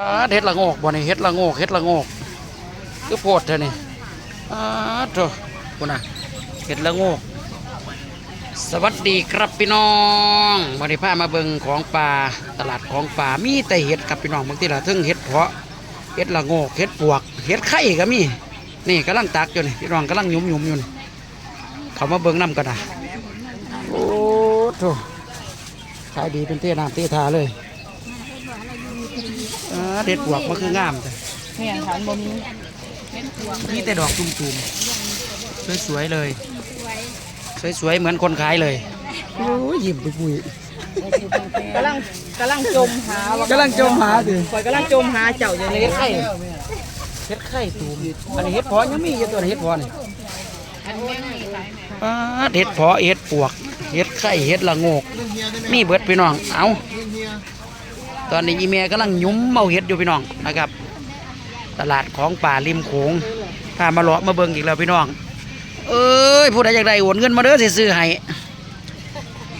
อ่าเฮ็ดละโงกบ่นี่เฮ็ดละโงกเฮ็ดละโงกคือโพดเท่านี่อ่าโตคุณน่ะเฮ็ดละโงกสวัสดีครับพี่น้องวันนี้พามาเบิ่งของป่าตลาดของป่ามีแต่เห็ดครับพี่น้องบางทีละทึ่งเห็ดเพาะเห็ดละโงกเห็ดปวกเห็ดไข่ก็มีนี่กำลังตักอยู่นี่พี่น้องกำลังยุมยุมๆอยู่นี่เขามาเบิ่งน้ำกันนะโอ้โถขายดีเป็นเท่น้ำเท่ทาเลย อ่าเห็ดปวกมันคืองามแต่เนี่ยฐานบ่มีมีแต่ดอกตุ่มๆสวยๆเลย สวยๆเหมือนคนขายเลยโอ้ยยิ้มไปปุยกำลังกำลังจมหาว่ากำลังจมหาดิข่อยกำลังจมหาเจ้าอยู่ในเฮ็ดไข่เฮ็ดไข่ตูมอันนี้เฮ็ดเพอยังมีอยู่ตัวนี้เฮ็ดเพอนี่ปาดเฮ็ดเพอเฮ็ดปวกเฮ็ดไข่เฮ็ดละโงก มีเบิดพี่น้อง เอา ตอนนี้อีเมียกำลังยุ้มเมาเฮ็ดอยู่พี่น้องนะครับ ตลาดของป่าริมโขงพามาเลาะมาเบิ่งอีกแล้วพี่น้อง เอ้ยผู้ใดอยากได้โอนเงินมาเด้อสิซื้อให้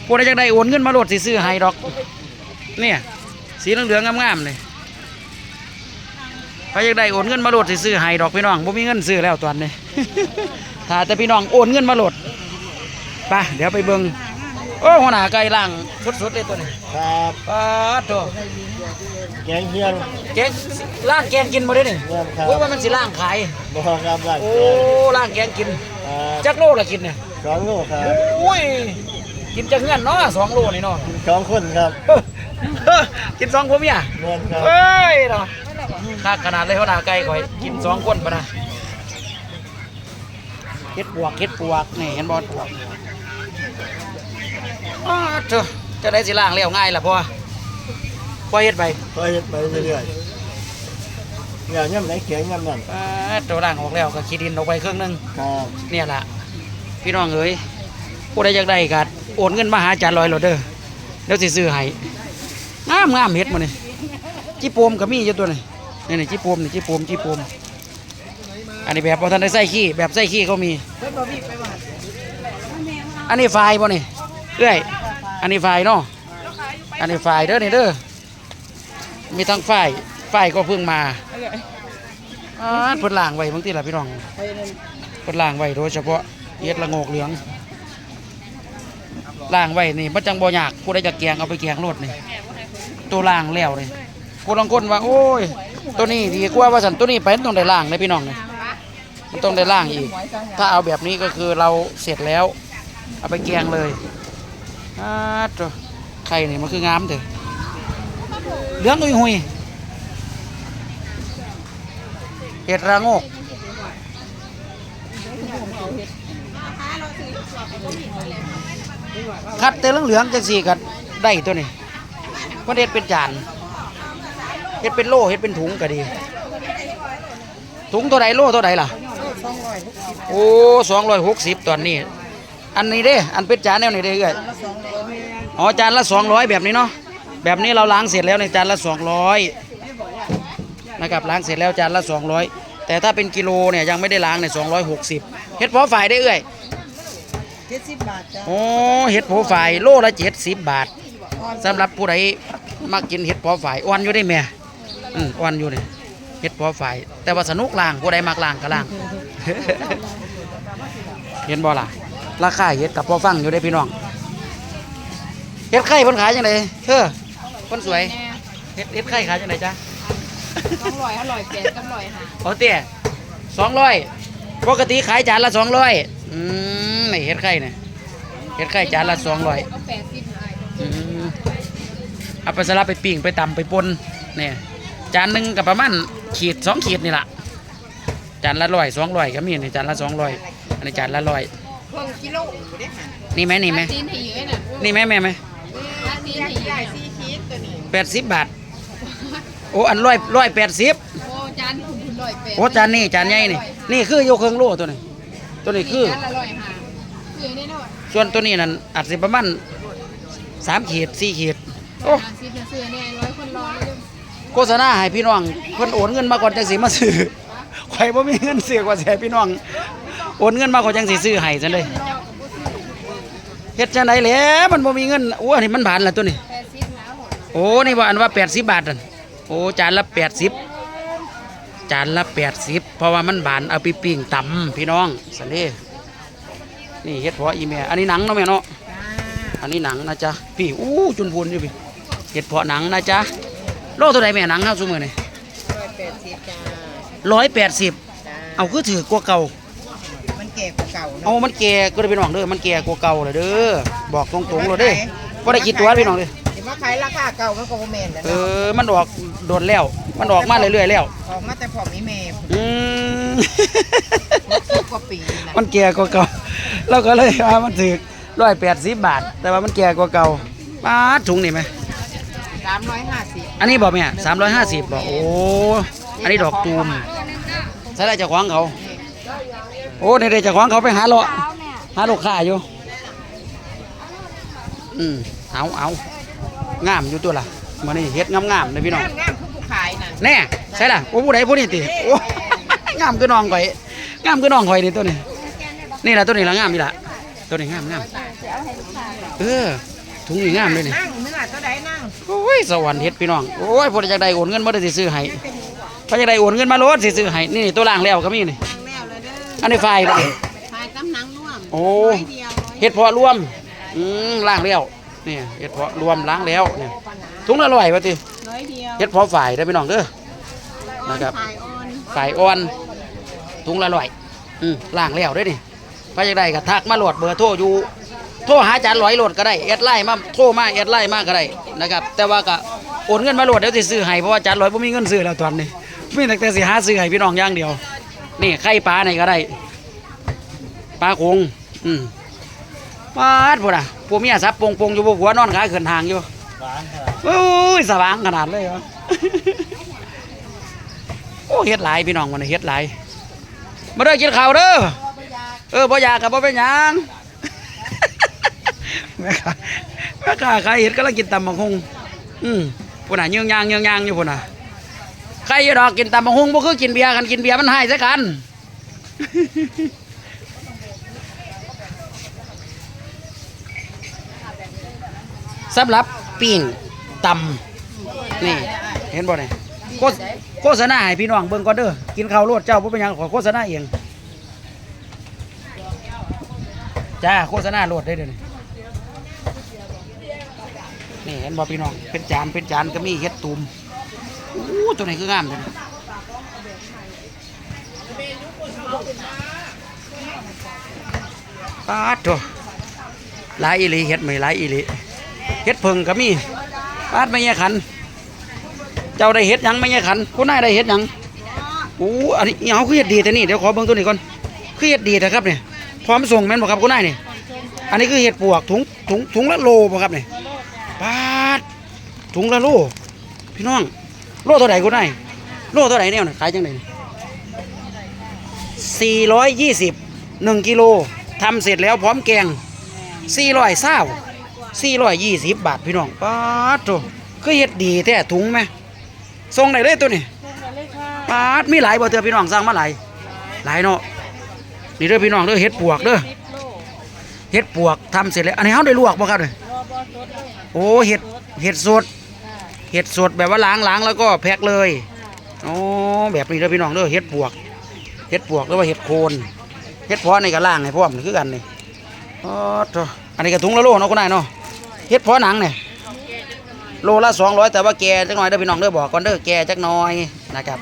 ผู้ใดอยากได้โอนเงินมาโหลดสิซื้อให้ดอก เนี่ยสีเหลืองๆงามๆเลยใครอยากได้โอนเงินมาโหลดสิซื้อให้ดอกพี่น้องบ่มีเงินซื้อแล้วตอนนี้ถ้าแต่พี่น้องโอนเงินมาโหลดไปเดี๋ยวไปเบิ่ง โอ้หัวหน้าไก่ล่างสุดๆเลยตัวนี้ครับปาดโตแกงเฮียงแกงล่างแกงกินบ่ได้นี่เงินครับโอ้ยว่ามันสิล่างขายบอกครับหลักโอ้ล่างแกงกิน ครับจักโลละกินเนี่ยสองลูกครับโอ้ย กินจักเงินเนาะสองโลนี่เนาะ สองคนครับกินสองผัวเมียเงินครับเฮ้ยเนาะค่าขนาดเลยหัวหน้าไก่ข่อย กินสองคนปะนะเฮ็ดปวกเฮ็ดปวกนี่เห็นบอลปวก อ้าเถอะจะได้สิล่างเลี้ยวง่ายล่ะพ่อพ่อเฮ็ดไปก็เฮ็ดไปเรื่อยๆอย่างย่ำไหนแข็งย่ำนั่นอ่าตัวล่างออกแล้วก็ขี้ดินออกไปครึ่งหนึงครับเนี่ยล่ะพี่น้องเอ้ยผู้ใดอยากได้ก็โอนเงินมาหาอาจารย์ลอยโหลดเด้อเดี๋ยวสิซื้อให้งามงามเฮ็ดมานี่จีโปมก็มีอยู่ตัวนี่นี่นี่จีโปมนี่จีโปมจีโปมอันนี้แบบพอท่านได้ใส่ขี้แบบใส่ขี้เขามี อันนี้ไฟบ่นี่ เอ้ยอันนี้ไฟเนาะอันนี้ไฟเด้อนี่เด้อมีทั้งไฟไฟก็เพิ่งมาอ่าเพิ่นล่างไว้บางทีล่ะพี่น้องเพิ่นล่างไว้โดยเฉพาะเฮ็ดละงกเหลืองล่างไว้นี่มันจังบ่ยากผู้ใดจะแกงเอาไปแกงรดนี่ตัวล่างแล้วนี่ผู้ลางคนว่าโอ้ย ตัวนี้ดีกว่าว่าสันตัวนี้ไปมันต้องได้ล่างนะพี่น้องนี่มันต้องได้ล่างอีก ถ้าเอาแบบนี้ก็คือเราเสร็จแล้ว เอาไปแกงเลย อาตัวไข่นี่มันคืองามเถอะเหลืองอุยหุยเห็ดระโงกคัดแต่เหลืองๆจังสี่ก็ได้ตัวนี้เพราะเฮ็ดเป็นจานเฮ็ดเป็นโล่เฮ็ดเป็นถุงก็ดี ถุงตัวใดโล่ตัวใดล่ะ โอ้สองร้อยหกสิบตอนนี้ อันนี้เด้ อันเป็นจานแนวนี้เด้เอ้ยอ๋อจานละสองร้อยแบบนี้เนาะ แบบนี้เราล้างเสร็จแล้วในจานละสองร้อยนะครับล้างเสร็จแล้วจานละสองร้อยแต่ถ้าเป็นกิโลเนี่ยยังไม่ได้ล้างเนี่ยสองร้อยหกสิบเฮ็ดเพาะฝ่ายได้เอ้ยเจ็ดสิบบาทจ้ะโอ้เห็ดโผฝ่ายโลละเจ็ดสิบบาทสำหรับผู้ใดมากินเห็ดโผฝ่ายอ่อนอยู่ได้แม่อืมอ่อนอยู่นี่เห็ดโผฝ่าย แต่ว่าสนุกล่างผู้ใดมักล่างก็ล่าง เห็นบ่ล่ะ ราคาเห็ดกับพอฟังอยู่ได้พี่น้องเห็ดไข่เพิ่นขายจังไดเฮ้อคนสวยเห็ดเห็ดไข่ขายจังไดจ๊ะอร่อยอร่อยเป็ดอร่อยค่ะเอาเตี้ยสองร้อยปกติขายจานละสองร้อยอืมนี่เห็ดไข่เนี่ยเห็ดไข่จานละสองร้อยก็แปดสิบหายอืมเอาไปสลับไปปิ้งไปตำไปปนเนี่ยจานหนึ่งกับประมาณขีดสองขีดนี่แหละจานละร้อยสองร้อยก็มีนี่จานละสองร้อยอันนี้จานละร้อยเพิ่งกิโลได้ค่ะนี่ไหมนี่ไหมตีนถี่ไว้น่ะนี่ไหมแม่ไหมตีนถี่ใหญ่สี่ขีดตัวนี้แปดสิบบาท โอ้อันร้อยร้อยแปดสิบโอ้จานคุณคุณร้อยเป็ดโอ้จานนี่จานใหญ่นี่นี่คือโยเครื่องโลตัวนี้ ตัวนี้คือ จานละร้อยห้าคือแน่นอนส่วนตัวนี้นั่นอาจสิประมาณสามขีดสี่ขีดโอ้ ห้าสิบเสื้อเนี่ยร้อยคนรอเลย โฆษณาให้พี่น้องเพิ่นโอนเงินมาก่อนจังสิมาซื้อข่อยบ่มีเงินซื้อกว่าสิให้พี่น้อง โอนเงินมาก่อนจังสิซื้อให้ซั่นเลยเฮ็ดจังได๋แหล้วมันบ่มีเงินโอ้อันนี้มันบานละตัวนี้แปดสิบหาหมดโอ้นี่ว่าอันว่า 80 บาทนั่นโอ้จานละแปดสิบจานละแปดสิบเพราะว่ามันบานเอาไปปิ้งตำพี่น้องสันเดนี่เฮ็ดพาะอีเมอันนี้หนังเนาะแม่เนาะอันนี้หนังนะจ๊ะพี่อู้จุนพูนอยู่พี่เฮ็ดพาะหนังนะจ๊ะโลเท่าไหรแม่หนังครับซุมือนี่แปดสิบจ้าร้อยแปดสิบเอาคือถือกว่าเก่า เก่าเอาเนาะมันแก่ก็ได้พี่น้องเด้อมันแก่กว่าเก่าเลยเด้อบอกตรงๆเลยเด้อบ่ได้คิดตัวพี่น้องเด้อเดี๋ยวมาขายราคาเก่ามันก็บ่แม่นแล้วเอเนาะอมันออกโดนแล้ว มันออกมาเรื่อยๆแล้ว ออกมาแต่พอมีแม่อืม สิบกว่าปีนะมันแก่กว่าเก่า เราก็เลยว่ามันถือร้อยแปดสิบบาท แต่ว่ามันแก่กว่าเก่าป้าดถุงนี่ไหม สามร้อยห้าสิบอันนี้บอกแม่สามร้อยห้าสิบบอกโอ้ อันนี้ดอกตูมใช่ได้เจะคว้าของเขา โอ้ในเดเจะคว้าของเขาไปหาเลาะหาลูกค้าอยู่ อืมเอาเอางามอยู่ตัวล่ะมานี่เฮ็ดงามๆเลยพี่น้องงามงามผู้ผู้ขายน่ะแน่ใช่ล่ะโอ้ผู้ใดผู้นี้ติโอ้งามคือน้องข่อยงามคือน้องข่อยนี่ตัวนี้ นี่ล่ะตัวนี้ละงามนี่ล่ะตัวนี้งามงามเออถุงนี่งามเลยนี่นั่งเนื้อตัวใดนั่งโอ้ยสวรรค์เฮ็ดพี่น้องโอ้ยพอจะได้โอนเงินบ่ได้สิซื้อให้พอจะได้โอนเงินมาโลดสิซื้อให้นี่ตัวล่างแล้วก็มีนี่ ออันนี้ไฟล์บ่ขายกำนังร่วมโอ้ร้อยเดียวร้อยเฮ็ดเพาะรวมอืมล่างแล้วนี่เฮ็ดเพาะรวมล้างแล้วเนี่ยถุงละร้อยว่าติร้อยเดียวเฮ็ดเพาะฝ่ายได้อพี่น้องเด้อนะครับขายออนฝ่ายอ่อนถุงละร้อยอืมล่างแล้วเด้อนี่พอจะได้ก็ทักมาโหลดเบอร์โทรอยู่โทรหาอาจารย์ร้อยโหลดก็ได้แอดไลน์มาโทรมาแอดไลน์มาก็ได้นะครับ แต่ว่าก็โอนเงินมาโหลดเดี๋ยวสิซื้อให้เพราะว่าอาจารย์ร้อยบ่มีเงินซื้อแล้วตอนนี้มีแต่แต่สิหาซื้อให้พี่น้องอย่างเดียว นี่ไข่ปลาไหนก็ได้ ปลาคงอืมปาดพุ่นอะผัวเมียซับปงปงอยู่บ่ผัวนอนขาขึ้นทางอยู่หวานขนาดโอ้ยสว่างขนาดเลยเหรอโอ้เฮ็ดหลายพี่น้องมันนะเฮ็ดหลายมาเด้อกินข้าวเด้อเออบ่อยากกับบ่เป็นหยังแม่ค้าแม่ค้าขายเห็ดก็ลังกินตำบักฮุงอืมพุ่นน่ะยืงยางยืงยางอยู่พุ่นน่ะ ใครอยู่ดอกกินตำบักฮุงบ่คือกินเบียร์กันกินเบียร์มันให้ซะกัน สำหรับปิ้งตำนี่เห็นบ่เนี่ยโฆษโฆษณาให้พี่น้องเบิ่งก่อนเด้อกินข้าวโลดเจ้าบ่เป็นหยังขอโฆษณาเองจ้าโฆษณาโลดได้เด้อนี่นี่เห็นบ่พี่น้องเป็นจานเป็นจานก็มีเฮ็ดตูม อู้ตัวไหนคืองามตัวนี้ปาดโถหลายอีลีเฮ็ดไม่หลายอีลีเฮ็ดเพิงก็มีปาดไม่แย่ขัน เจ้าได้เฮ็ดยังไม่แย่ขันผู้นายได้เฮ็ดยังโอ้อันนี้เอาคือเฮ็ดดีแต่นี่เดี๋ยวขอเบิ่งตัวนี้ก่อนคือเฮ็ดดีนะครับเนี่ยพร้อมส่งแม่นบ่ครับคุณนายนี่อันนี้คือเฮ็ดปวกถุงถุงถุงละโลบ่ครับเนี่ยปาดถุงละโลพี่น้อง โลเท่าไหร่คุณนายโลเท่าไหร่แนวน่ะขายจังได๋420 1กิโลทำเสร็จแล้วพร้อมแกง400เศร้า420บาทพี่น้องป๊าดโตคือเฮ็ดดีแท้ถุงไหมส่งได้เลยตัวนี้ป๊าดมีหลายบ่เตือพี่น้องสั่งมาหลายหลายเนาะนี่เด้อพี่น้องเด้อเฮ็ดปวกเด้อเฮ็ดปวกทำเสร็จแล้วอันนี้เฮาได้ลวกบ่ครับเนี่ยโอ้เฮ็ดเฮ็ดสด เฮ็ดสดแบบว่าล้างล้างแล้วก็แพ็คเลยโอ้แบบนี้เด้อพี่น้องเด้อเฮ็ดปวกเฮ็ดปวกหรือว่าเฮ็ดโคนเฮ็ดเพาะในกระล่างให้พร้อมนี่คือกันนี่อ๋อโถ่อันนี้ก็ถุงละโลเนาะคุณนายเนาะเฮ็ดเพาะหนังเนี่ยโลละสองร้อยแต่ว่าแกจักหน่อยเด้อพี่น้องเด้อบอกก่อนเด้อแกจักหน่อยนะครับ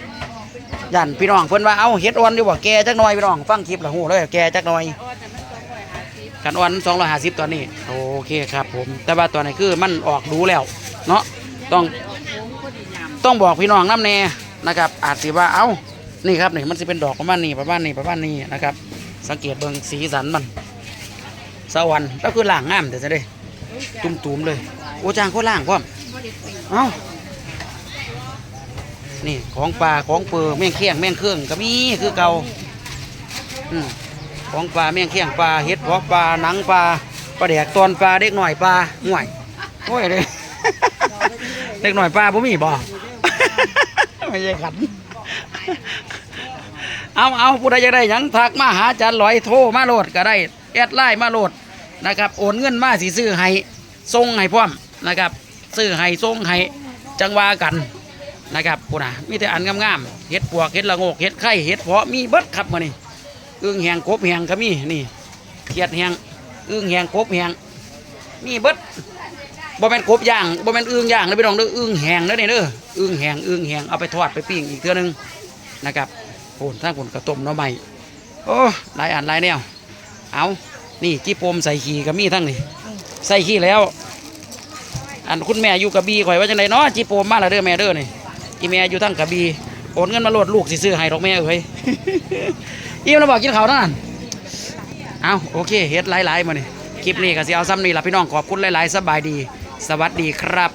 ยันพี่น้องเพิ่นว่าเอาเฮ็ดอ่อนดีกว่าแกจักหน่อยพี่น้องฟังคลิปและฮู้เลยแกจักหน่อยกันอ่อน250ตอนนี้โอเคครับผมแต่ว่าตัวนี้คือมันออกดูแล้วเนาะ ต้องต้องบอกพี่น้องน้ำแน่นะครับ อาจสิว่าเอ้านี่ครับนี่มันสิเป็นดอกประมาณนี้ประมาณนี้ประมาณนี้นะครับ สังเกตเบิ่งสีสันมันสวรรค์ก็คือล่างงามแต่จะได้ตุ่มๆเลย โอจางโคล่างพร้อมเอ้านี่ของปลาของเปือแม่งเคียงแม่งเครื่องก็มีคือเก่าอืมของปลาแม่งเคียงปลาเห็ดเพาะปลาหนังปลาปลาแดกตอนปลาเด็กหน่อยปลาห่วยโอ้ยเลย เด็กหน่อยปลาบ่มีบ่ ไม่ใช่ขัน เอาเอาผู้ใดจะได้หยังทักมาหาอาจารย์ลอยโทรมาโหลดก็ได้แอดไลน์มาโหลดนะครับ โอนเงินมาสิซื้อให้ส่งให้พร้อมนะครับซื้อให้ส่งให้จังว่ากันนะครับปุ่นน่ะมีแต่อันงามๆเห็ดปวกเห็ดละโงกเห็ดไข่เห็ดเพาะมีเบิดครับมานี่อึ้งแหงกบแหงก็มีนี่เขียดแหงอึ้งแหงกบแหงมีเบิด บ่แม่นกบย่างบ่แม่นอึ้งย่างเลยพี่น้องเด้ออึ้งแหงเด้อนี่เด้ออึ้งแหงอึ้งแหงเอาไปทอดไปปิ้งอีกเทื่อนึงนะครับโอ้ถ้าคนกระต้มหน้อใหม่โอ้หลายอันหลายแนวเอานี่จีโปมใส่ขี้ก็มีทั้งนี่ใส่ขี้แล้ว อันคุณแม่อยู่กระบี่ข่อยว่าจังไดเนาะจีโปมมาล้วเด้อแม่เด้อนี่อีแม่อยู่ทั้งกระบี่โอนเงินมาโหลดลูกสิซื้อให้ดอกแม่เอ้ยอิ่มแล้วบอกกินข้าวนั่นเอาโอเคเฮ็ดหลายๆมานี่คลิปนี้ก็สิเอาซ้ำนี่ล่ะพี่น้องขอบคุณหลายๆสบายดี สวัสดีครับ